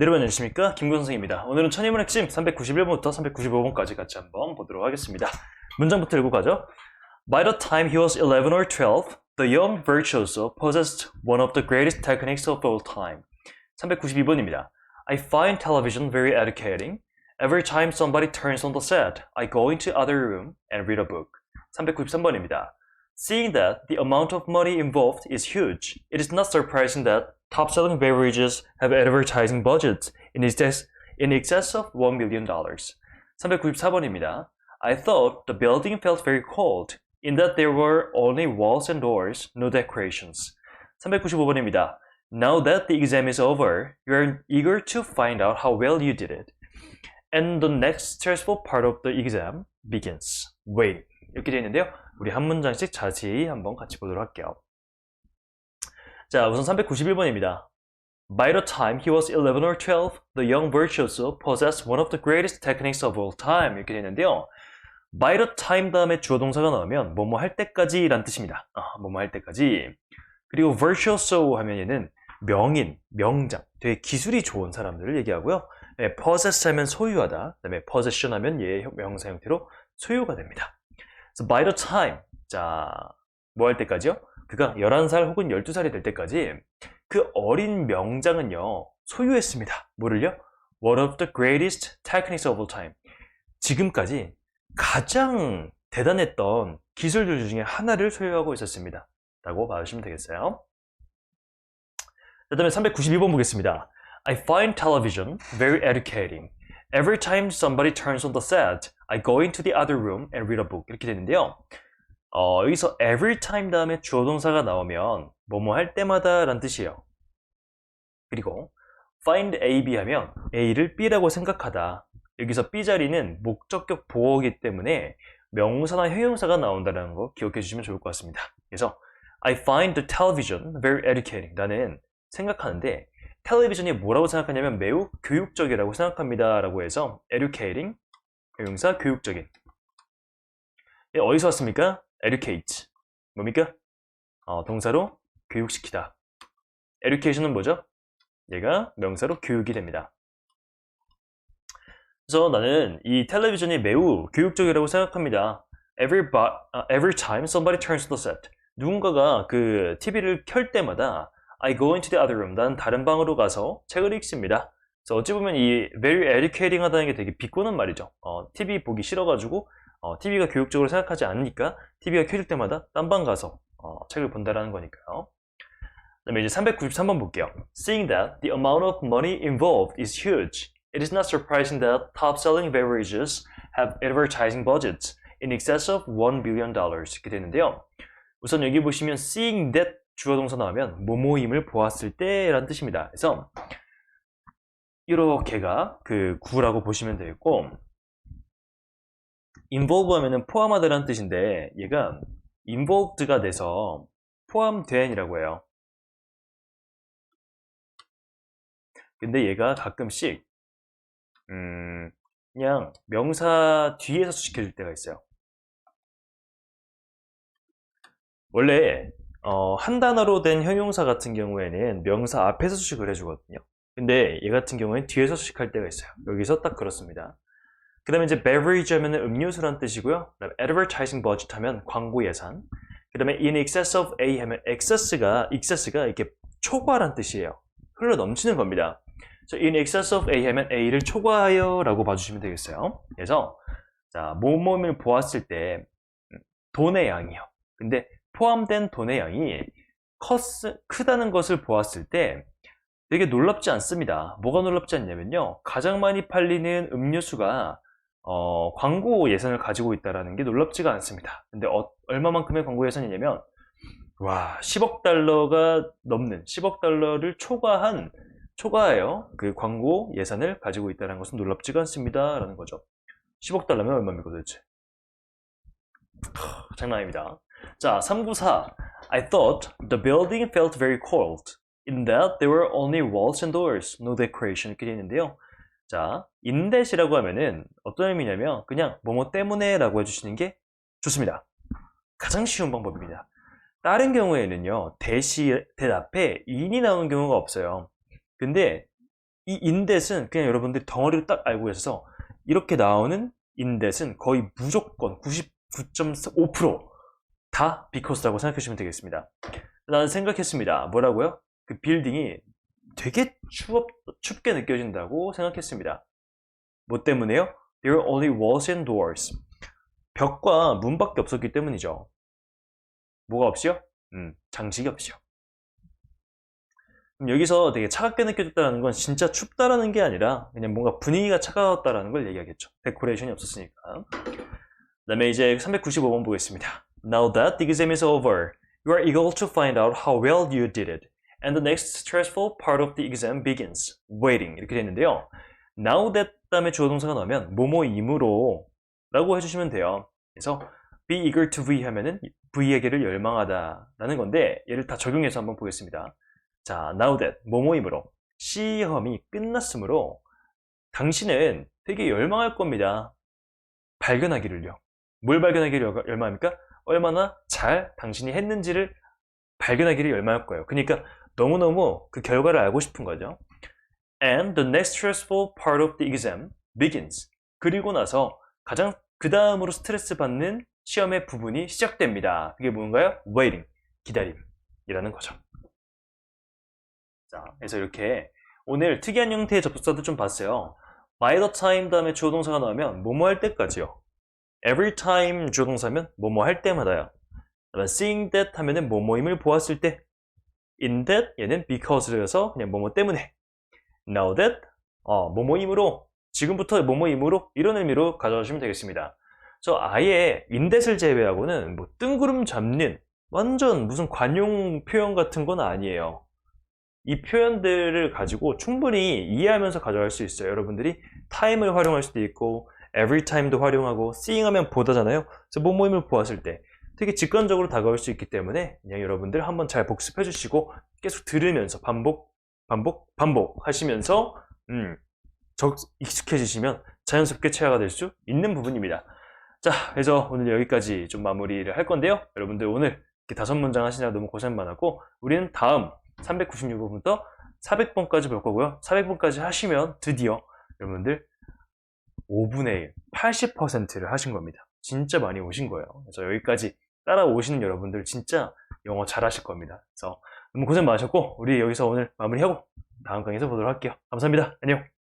여러분 안녕하십니까 김구 선생입니다. 오늘은 천인문 핵심 391번부터 395번까지 같이 한번 보도록 하겠습니다. 문장부터 읽고 가죠. By the time he was 11 or 12, the young virtuoso possessed one of the greatest techniques of all time. 392번입니다. I find television very educating. Every time somebody turns on the set, I go into other room and read a book. 393번입니다. Seeing that the amount of money involved is huge, it is not surprising that top-selling beverages have advertising budgets in excess, in excess of $1 million. 394번입니다. I thought the building felt very cold, in that there were only walls and doors, no decorations. 395번입니다. Now that the exam is over, you are eager to find out how well you did it. And the next stressful part of the exam begins. Wait. 이렇게 되어 있는데요. 우리 한 문장씩 자세히 한번 같이 보도록 할게요. 자, 우선 391번입니다. By the time he was 11 or 12, the young virtuoso possessed one of the greatest techniques of all time. 이렇게 되어 있는데요. By the time 다음에 주어 동사가 나오면 뭐뭐 할 때까지 라는 뜻입니다. 아, 뭐뭐 할 때까지. 그리고 virtuoso 하면 얘는 명인, 명장, 되게 기술이 좋은 사람들을 얘기하고요. 네, possess 하면 소유하다, 그 다음에 possession 하면 얘의 명사 형태로 소유가 됩니다. So by the time, 자, 뭐 할 때까지요? 그가 11살 혹은 12살이 될 때까지 그 어린 명장은요, 소유했습니다. 뭐를요? One of the greatest techniques of all time. 지금까지 가장 대단했던 기술들 중에 하나를 소유하고 있었습니다. 라고 봐주시면 되겠어요. 그 다음에 392번 보겠습니다. I find television very educating. Every time somebody turns on the set, I go into the other room and read a book. 이렇게 되는데요. 어, 여기서 every time 다음에 주어 동사가 나오면 뭐뭐 할 때마다 라는 뜻이에요. 그리고 find A, B 하면 A를 B라고 생각하다. 여기서 B 자리는 목적격 보어이기 때문에 명사나 형용사가 나온다는 거 기억해 주시면 좋을 것 같습니다. 그래서 I find the television very educating. 나는 생각하는데 텔레비전이 뭐라고 생각하냐면 매우 교육적이라고 생각합니다. 라고 해서 educating, 형용사 교육적인. 예, 어디서 왔습니까? Educate. 뭡니까? 어, 동사로 교육시키다. education은 뭐죠? 얘가 명사로 교육이 됩니다. 그래서 나는 이 텔레비전이 매우 교육적이라고 생각합니다. Every, 아, every time somebody turns the set. 누군가가 그 TV를 켤 때마다 I go into the other room. 나는 다른 방으로 가서 책을 읽습니다. 그래서 어찌 보면 이 very educating 하다는 게 되게 비꼬는 말이죠. 어, TV 보기 싫어가지고 어, TV가 교육적으로 생각하지 않으니까 TV가 켜질 때마다 딴 방 가서 어, 책을 본다라는 거니까요. 그다음에 이제 393번 볼게요. Seeing that the amount of money involved is huge, it is not surprising that top-selling beverages have advertising budgets in excess of 1 billion dollars 이렇게 되는데요. 우선 여기 보시면 seeing that 주어 동사 나오면 뭐뭐임을 보았을 때라는 뜻입니다. 그래서 이렇게가 그 구라고 보시면 되겠고 involve 하면은 포함하다라는 뜻인데 얘가 involved가 돼서 포함된이라고 해요. 근데 얘가 가끔씩 음, 그냥 명사 뒤에서 수식해줄 때가 있어요. 원래 어, 한 단어로 된 형용사 같은 경우에는 명사 앞에서 수식을 해주거든요. 근데 얘 같은 경우에는 뒤에서 수식할 때가 있어요. 여기서 딱 그렇습니다. 그 다음에 이제 beverage 하면 음료수란 뜻이고요. 그 다음에 advertising budget 하면 광고 예산. 그 다음에 in excess of A 하면 excess가, excess가 이렇게 초과란 뜻이에요. 흘러 넘치는 겁니다. 그래서 in excess of A 하면 A를 초과하여 라고 봐주시면 되겠어요. 그래서 자, 뭐뭐를 보았을 때 음, 돈의 양이요. 근데 포함된 돈의 양이 컸, 크다는 것을 보았을 때 되게 놀랍지 않습니다. 뭐가 놀랍지 않냐면요. 가장 많이 팔리는 음료수가 어, 광고 예산을 가지고 있다는 게 놀랍지가 않습니다. 근데 어, 얼마만큼의 광고 예산이냐면 와 10억 달러가 넘는 10억 달러를 초과한 초과하여 그 광고 예산을 가지고 있다는 것은 놀랍지가 않습니다. 라는 거죠. 10억 달러면 얼마입니까 도대체? 하, 장난 아닙니다. 자, 394. I thought the building felt very cold. In that there were only walls and doors, no decoration. 이렇게 되어 있는데요. 자, that이라고 하면은 어떤 의미냐면 그냥 뭐뭐 때문에 라고 해주시는 게 좋습니다. 가장 쉬운 방법입니다. 다른 경우에는요, 대시, 대 앞에 in이 나오는 경우가 없어요. 근데 이 인댓은 그냥 여러분들이 덩어리를 딱 알고 계셔서 이렇게 나오는 인댓은 거의 무조건 99.5%다 because라고 생각해 주시면 되겠습니다. 나는 생각했습니다. 뭐라고요? 그 빌딩이 되게 추워, 춥게 느껴진다고 생각했습니다. 뭐 때문에요? There are only walls and doors. 벽과 문밖에 없었기 때문이죠. 뭐가 없이요? 음, 장식이 없이요. 그럼 여기서 되게 차갑게 느껴졌다는 건 진짜 춥다라는 게 아니라 그냥 뭔가 분위기가 차가웠다라는 걸 얘기하겠죠. 데코레이션이 없었으니까. 그 다음에 이제 395번 보겠습니다. Now that the exam is over, you are eager to find out how well you did it. And the next stressful part of the exam begins. Waiting. 이렇게 되어 있는데요. Now that 다음에 주어 동사가 나오면 뭐뭐이므로 라고 해주시면 돼요. 그래서 be eager to V 하면은 V에게를 열망하다 라는 건데 얘를 다 적용해서 한번 보겠습니다. 자, now that 뭐뭐이므로 시험이 끝났으므로 당신은 되게 열망할 겁니다. 발견하기를요. 뭘 발견하기를 열- 열망합니까? 얼마나 잘 당신이 했는지를 발견하기를 열망할 거예요. 그러니까 너무너무 그 결과를 알고 싶은 거죠. And the next stressful part of the exam begins. 그리고 나서 가장 그 다음으로 스트레스 받는 시험의 부분이 시작됩니다. 그게 뭔가요? waiting. 기다림이라는 거죠. 자, 그래서 이렇게 오늘 특이한 형태의 접속사도 좀 봤어요. by the time 다음에 주어 동사가 나오면 뭐뭐 할 때까지요. every time 주어 동사면 뭐뭐 할 때마다요. seeing that 하면은 뭐뭐임을 보았을 때 in that 얘는 because라서 그냥 뭐뭐 때문에 now that 어, 뭐뭐임으로 지금부터 뭐뭐임으로 이런 의미로 가져가시면 되겠습니다. 저 아예 in that을 제외하고는 뭐 뜬구름 잡는 완전 무슨 관용 표현 같은 건 아니에요. 이 표현들을 가지고 충분히 이해하면서 가져갈 수 있어요. 여러분들이 time을 활용할 수도 있고 every time도 활용하고 seeing 하면 보다잖아요. 그래서 뭐뭐임을 보았을 때 되게 직관적으로 다가올 수 있기 때문에 그냥 여러분들 한번 잘 복습해 주시고 계속 들으면서 반복, 반복, 반복 하시면서 음, 적, 익숙해지시면 자연스럽게 체화가 될 수 있는 부분입니다. 자, 그래서 오늘 여기까지 좀 마무리를 할 건데요. 여러분들 오늘 이렇게 다섯 문장 하시느라 너무 고생 많았고 우리는 다음 396번부터 400번까지 볼 거고요. 400번까지 하시면 드디어 여러분들 5분의 1, 80%를 하신 겁니다. 진짜 많이 오신 거예요. 그래서 여기까지 따라오시는 여러분들 진짜 영어 잘하실 겁니다. 그래서 너무 고생 많으셨고 우리 여기서 오늘 마무리하고 다음 강의에서 보도록 할게요. 감사합니다. 안녕.